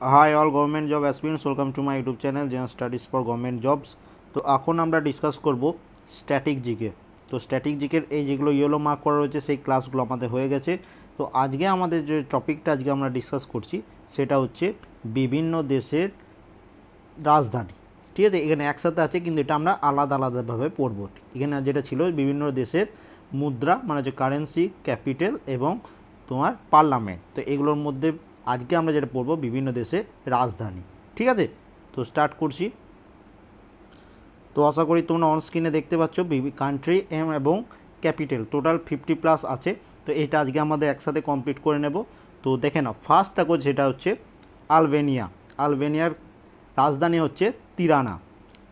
Hi all government job aspirants welcome to my YouTube channel gen studies for government jobs তো এখন আমরা discuss করব static GK তো static জিকের এই যেগুলো ইয়েলো মার্ক করা রয়েছে, সেই ক্লাসগুলো আমাদের হয়ে গেছে। তো আজকে আমাদের যে টপিকটা আজকে আমরা ডিসকাস করছি, সেটা হচ্ছে বিভিন্ন দেশের রাজধানী। ঠিক আছে? এখানে একসাথে আছে, কিন্তু এটা আমরা আলাদা আলাদাভাবে পড়ব। এখানে যেটা ছিল বিভিন্ন দেশের মুদ্রা মানে হচ্ছে কারেন্সি ক্যাপিটাল এবং তোমার পার্লামেন্ট তো এগুলোর মধ্যে আজকে আমরা যেটা পড়ব বিভিন্ন দেশের রাজধানী। ঠিক আছে? তো স্টার্ট করছি। তো আশা করি তোমরা অন স্ক্রিনে দেখতে পাচ্ছ কান্ট্রি এম এবং ক্যাপিটাল টোটাল ফিফটি প্লাস আছে। তো এটা আজকে আমাদের একসাথে কমপ্লিট করে নেব। তো দেখে নাও ফার্স্ট দেখো যেটা হচ্ছে আলবেনিয়া। আলবেনিয়ার রাজধানী হচ্ছে তিরানা।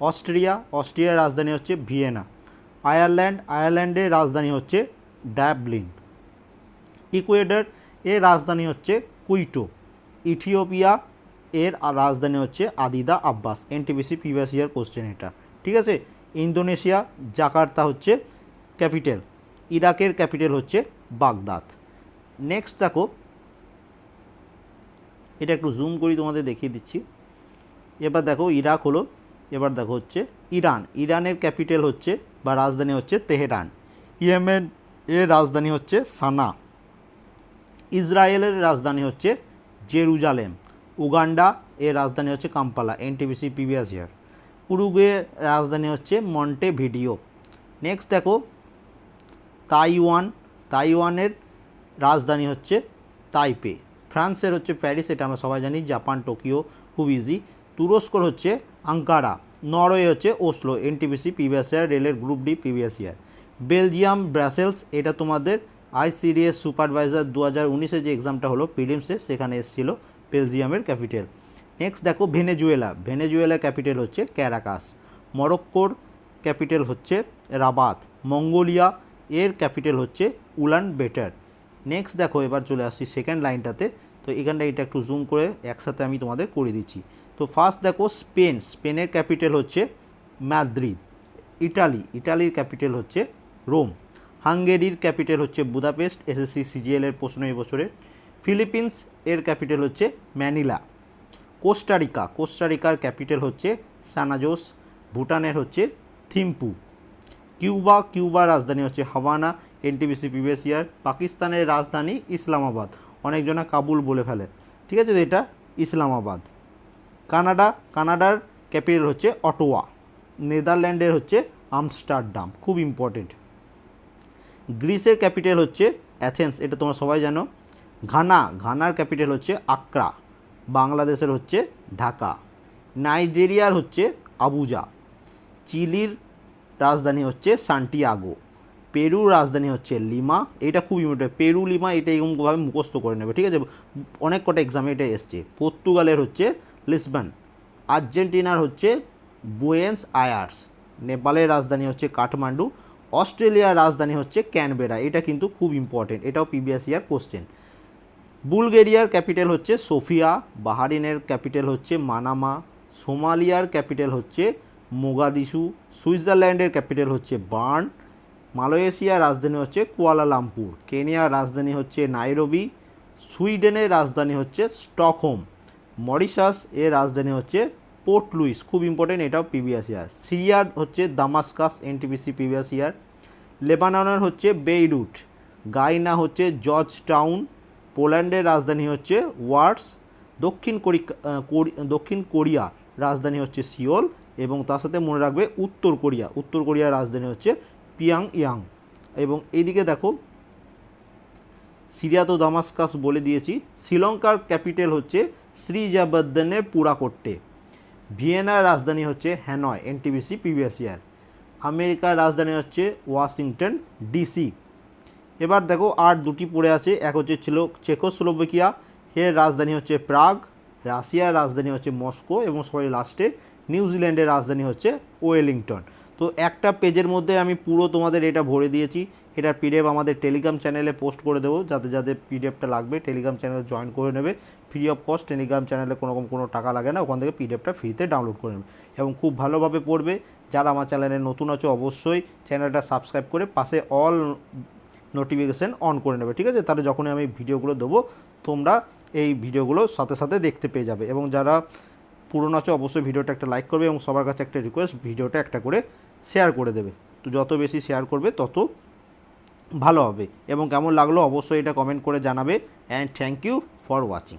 অস্ট্রিয়া, অস্ট্রিয়ার রাজধানী হচ্ছে ভিয়েনা। আয়ারল্যান্ড, আয়ারল্যান্ডের রাজধানী হচ্ছে ড্যাবলিন। ইকুয়েডর এর রাজধানী হচ্ছে কুইটো। ইথিওপিয়া এর রাজধানী হচ্ছে Addis Ababa NTPC previous year question এটা। ঠিক আছে? ইন্দোনেশিয়া, জাকার্তা হচ্ছে ক্যাপিটাল, ইরাকের ক্যাপিটাল হচ্ছে বাগদাদ। নেক্সট দেখো, এটা একটু জুম করি, তোমাদের দেখিয়ে দিচ্ছি। এবার দেখো, ইরাক হলো, এবার দেখো হচ্ছে ইরান। ইরানের ক্যাপিটাল হচ্ছে বা রাজধানী হচ্ছে তেহরান। ইয়েমেন এর রাজধানী হচ্ছে সানা। ইসরায়েলের রাজধানী হচ্ছে জেরুজালেম। উগান্ডা এর রাজধানী হচ্ছে কাম্পালা এনটিবিসি প্রিভিয়াস ইয়ার উরুগুয়ের রাজধানী হচ্ছে মন্টে ভিডিও নেক্সট দেখো, তাইওয়ান। তাইওয়ানের রাজধানী হচ্ছে তাইপে। ফ্রান্সের হচ্ছে প্যারিস, এটা আমরা সবাই জানি। জাপান, টোকিও, খুব ইজি তুরস্কর হচ্ছে আঙ্কারা। নরওয়ে হচ্ছে ওসলো। এনটিবিসি প্রিভিয়াস ইয়ার রেলের group D previous year Belgium, Brussels, এটা তোমাদের আইসিডিএস সুপারভাইজার দু হাজার উনিশে যে এক্সামটা হলো প্রিলিমসে সেখানে এসেছিল বেলজিয়ামের ক্যাপিটাল নেক্সট দেখো ভেনেজুয়েলা ভেনেজুয়েলা ক্যাপিটাল হচ্ছে ক্যারাকাস মরক্কোর ক্যাপিটাল হচ্ছে রাবাত মঙ্গোলিয়া এর ক্যাপিটাল হচ্ছে উলান বেটার নেক্সট দেখো, এবার চলে আসছি সেকেন্ড লাইনটাতে তো এখানটা এটা একটু জুম করে একসাথে আমি তোমাদের করে দিচ্ছি। তো ফার্স্ট দেখো স্পেন স্পেনের ক্যাপিটাল হচ্ছে ম্যাদ্রিদ ইটালি ইটালির ক্যাপিটাল হচ্ছে রোম হাঙ্গেরির ক্যাপিটাল হচ্ছে বুদাপেস্ট, এসএসসি, সিজিএল এর প্রশ্ন এই বছরে। ফিলিপিন্স এর ক্যাপিটাল হচ্ছে ম্যানিলা। কোস্টারিকা কোস্টারিকার ক্যাপিটাল হচ্ছে সানাজোস, ভুটানের হচ্ছে থিম্পু। কিউবা, কিউবার রাজধানী হচ্ছে হাওয়ানা এনটিবিসি প্রিভিয়াস ইয়ার। পাকিস্তানের রাজধানী ইসলামাবাদ। অনেকজনা কাবুল বলে ফেলে। ঠিক আছে, এটা ইসলামাবাদ। কানাডা, কানাডার ক্যাপিটাল হচ্ছে অটোয়া। নেদারল্যান্ডের হচ্ছে আমস্টারডাম। খুব ইম্পর্টেন্ট গ্রিসের ক্যাপিটাল হচ্ছে অ্যাথেন্স, এটা তোমরা সবাই জানো। ঘানা, ঘানার ক্যাপিটাল হচ্ছে আক্রা, বাংলাদেশের হচ্ছে ঢাকা। নাইজেরিয়ার হচ্ছে আবুজা। চিলির রাজধানী হচ্ছে সান্টিয়াগো। পেরুর রাজধানী হচ্ছে লিমা, এটা খুব ইম্পর্টেন্ট পেরু, লিমা, এটা এরকমভাবে মুখস্থ করে নেবে, ঠিক আছে? অনেক কটা এক্সামে এটা এসছে। পর্তুগালের হচ্ছে লিসবন, আর্জেন্টিনার হচ্ছে বুয়েন্স আয়ার্স, নেপালের রাজধানী হচ্ছে কাঠমান্ডু অস্ট্রেলিয়ার রাজধানী হচ্ছে ক্যানবেরা, এটা কিন্তু খুব ইম্পর্টেন্ট এটাও ইয়ার কোশ্চেন বুলগেরিয়ার ক্যাপিটাল হচ্ছে সোফিয়া, বাহারিনের ক্যাপিটাল হচ্ছে মানামা, সোমালিয়ার ক্যাপিটাল হচ্ছে মোগাদিসু, সুইজারল্যান্ডের ক্যাপিটাল হচ্ছে বার্ন মালয়েশিয়ার রাজধানী হচ্ছে কুয়ালালামপুর, কেনিয়ার রাজধানী হচ্ছে নাইরোবি, সুইডেনের রাজধানী হচ্ছে স্টকহোম, মরিশাস এর রাজধানী হচ্ছে পোর্ট লুইস, খুব ইম্পর্টেন্ট এটাও পিবিএস ইয়ার। সিরিয়ার হচ্ছে দামাস্কাস এনটিপিসি পিবিএস ইয়ার। লেবাননের হচ্ছে বেইরুট। গাইনা হচ্ছে জর্জ টাউন পোল্যান্ডের রাজধানী হচ্ছে ওয়ার্স। দক্ষিণ দক্ষিণ কোরিয়া রাজধানী হচ্ছে সিওল এবং তার সাথে মনে রাখবে উত্তর কোরিয়া। উত্তর কোরিয়ার রাজধানী হচ্ছে পিয়াং ইয়াং এবং এইদিকে দেখো, সিরিয়া তো দামাস্কাস বলে দিয়েছি। শ্রীলঙ্কার ক্যাপিটাল হচ্ছে শ্রীজাবদ্দনে পুরাকোট্টে ভিয়েনার রাজধানী হচ্ছে হ্যানয় এনটিবিসি প্রিভিয়াস ইয়ার আমেরিকার রাজধানী হচ্ছে ওয়াশিংটন ডিসি এবার দেখো আর দুটি পড়ে আছে, এক হচ্ছে ছিল চেকোস্লোভাকিয়া, এর রাজধানী হচ্ছে প্রাগ, রাশিয়ার রাজধানী হচ্ছে মস্কো, এবং সবাই লাস্টে নিউজিল্যান্ডের রাজধানী হচ্ছে ওয়েলিংটন। তো একটা পেজের মধ্যে আমি পুরো তোমাদের এটা ভরে দিয়েছি। এটার পিডিএফ আমাদের টেলিগ্রাম চ্যানেলে পোস্ট করে দেবো, যাতে যাদের পিডিএফটা লাগবে টেলিগ্রাম চ্যানেলে জয়েন করে নেবে। ফ্রি অফ কস্ট টেলিগ্রাম চ্যানেলে কোনো রকম কোনো টাকা লাগে না, ওখান থেকে পিডিএফটা ফ্রিতে ডাউনলোড করে নেবে। এবং খুব ভালোভাবে পড়বে, যারা আমার চ্যানেলে নতুন আছো অবশ্যই চ্যানেলটা সাবস্ক্রাইব করে পাশে অল নোটিফিকেশান অন করে নেবে, ঠিক আছে? তাহলে যখনই আমি ভিডিওগুলো দেবো, তোমরা এই ভিডিওগুলো সাথে সাথে দেখতে পেয়ে যাবে। এবং যারা পুরনো আছে অবশ্যই ভিডিওটা একটা লাইক করবে এবং সবার কাছে একটা রিকোয়েস্ট ভিডিওটা একটা করে শেয়ার করে দেবে। তো যত বেশি শেয়ার করবে, তত ভালো হবে। এবং কেমন লাগল অবশ্যই এটা কমেন্ট করে জানাবে। And thank you for watching